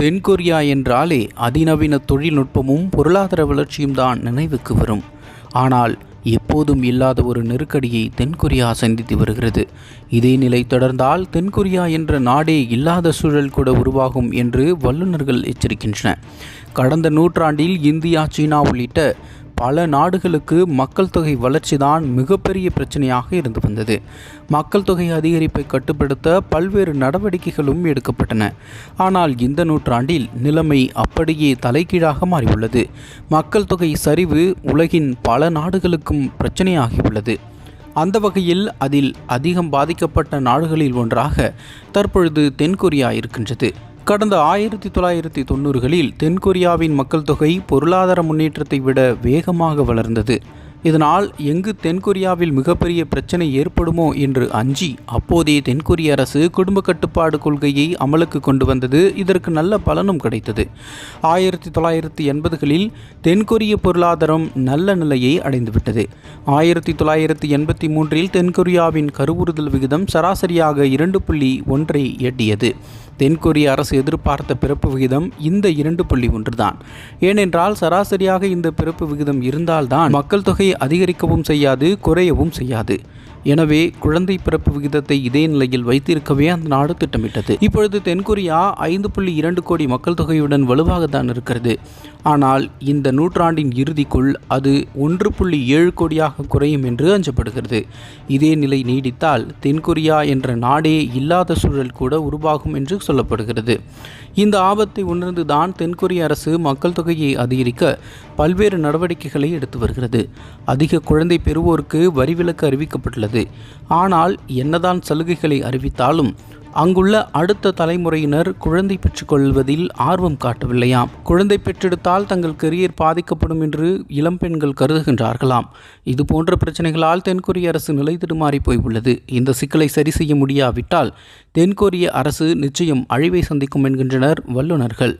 தென்கொரியா என்றாலே அதிநவீன தொழில்நுட்பமும் பொருளாதார வளர்ச்சியும் தான் நினைவுக்கு வரும். ஆனால் எப்போதும் இல்லாத ஒரு நெருக்கடியை தென்கொரியா சந்தித்து வருகிறது. இதே நிலை தொடர்ந்தால் தென்கொரியா என்ற நாடே இல்லாத சூழல் கூட உருவாகும் என்று வல்லுநர்கள் எச்சரிக்கின்றன கடந்த நூற்றாண்டில் இந்தியா சீனா உள்ளிட்ட பல நாடுகளுக்கு மக்கள் தொகை வளர்ச்சி தான் மிகப்பெரிய பிரச்சனையாக இருந்து வந்தது. மக்கள் தொகை அதிகரிப்பை கட்டுப்படுத்த பல்வேறு நடவடிக்கைகளும் எடுக்கப்பட்டன. ஆனால் இந்த நூற்றாண்டில் நிலைமை அப்படியே தலைகீழாக மாறியுள்ளது. மக்கள் தொகை சரிவு உலகின் பல நாடுகளுக்கும் பிரச்சனையாகியுள்ளது. அந்த வகையில் அதில் அதிகம் பாதிக்கப்பட்ட நாடுகளில் ஒன்றாக தற்பொழுது தென்கொரியா இருக்கின்றது. கடந்த ஆயிரத்தி தொள்ளாயிரத்தி தொண்ணூறுகளில் தென்கொரியாவின் மக்கள் தொகை பொருளாதார முன்னேற்றத்தை விட வேகமாக வளர்ந்தது. இதனால் எங்கு தென்கொரியாவில் மிகப்பெரிய பிரச்சனை ஏற்படுமோ என்று அஞ்சி அப்போதைய தென்கொரிய அரசு குடும்ப கட்டுப்பாடு கொள்கையை அமலுக்கு கொண்டு வந்தது. இதற்கு நல்ல பலனும் கிடைத்தது. ஆயிரத்தி தொள்ளாயிரத்தி எண்பதுகளில் தென்கொரிய பொருளாதாரம் நல்ல நிலையை அடைந்துவிட்டது. ஆயிரத்தி தொள்ளாயிரத்தி எண்பத்தி மூன்றில் தென்கொரியாவின் கருவுறுதல் விகிதம் சராசரியாக இரண்டு புள்ளி ஒன்றை எட்டியது. தென்கொரிய அரசு எதிர்பார்த்த பிறப்பு விகிதம் இந்த இரண்டு புள்ளி ஒன்றுதான். ஏனென்றால் சராசரியாக இந்த பிறப்பு விகிதம் இருந்தால்தான் மக்கள் தொகை அதிகரிக்கவும் செய்யாது குறையவும் செய்யாது. எனவே குழந்தை பிறப்பு விகிதத்தை இதே நிலையில் வைத்திருக்கவே அந்த நாடு திட்டமிட்டது. இப்பொழுது தென்கொரியா ஐந்து புள்ளி இரண்டு கோடி மக்கள் தொகையுடன் வலுவாகத்தான் இருக்கிறது. ஆனால் இந்த நூற்றாண்டின் இறுதிக்குள் அது ஒன்று புள்ளி ஏழு கோடியாக குறையும் என்று அஞ்சப்படுகிறது. இதே நிலை நீடித்தால் தென்கொரியா என்ற நாடே இல்லாத சூழல் கூட உருவாகும் என்று சொல்லப்படுகிறது. இந்த ஆபத்தை உணர்ந்துதான் தென்கொரிய அரசு மக்கள் தொகையை அதிகரிக்க பல்வேறு நடவடிக்கைகளை எடுத்து வருகிறது. அதிக குழந்தை பெறுவோருக்கு வரிவிலக்கு அறிவிக்கப்பட்டுள்ளது. ஆனால் என்னதான் சலுகைகளை அறிவித்தாலும் அங்குள்ள அடுத்த தலைமுறையினர் குழந்தை பெற்றுக்கொள்வதில் ஆர்வம் காட்டவில்லையாம். குழந்தை பெற்றெடுத்தால் தங்கள் கெரியர் பாதிக்கப்படும் என்று இளம்பெண்கள் கருதுகின்றார்களாம். இது போன்ற பிரச்சனைகளால் தென்கொரிய அரசு நிலை தடுமாறி போய் உள்ளது இந்த சிக்கலை சரி செய்ய முடியாவிட்டால் தென்கொரிய அரசு நிச்சயம் அழிவை சந்திக்கும் என்கின்றனர் வல்லுநர்கள்.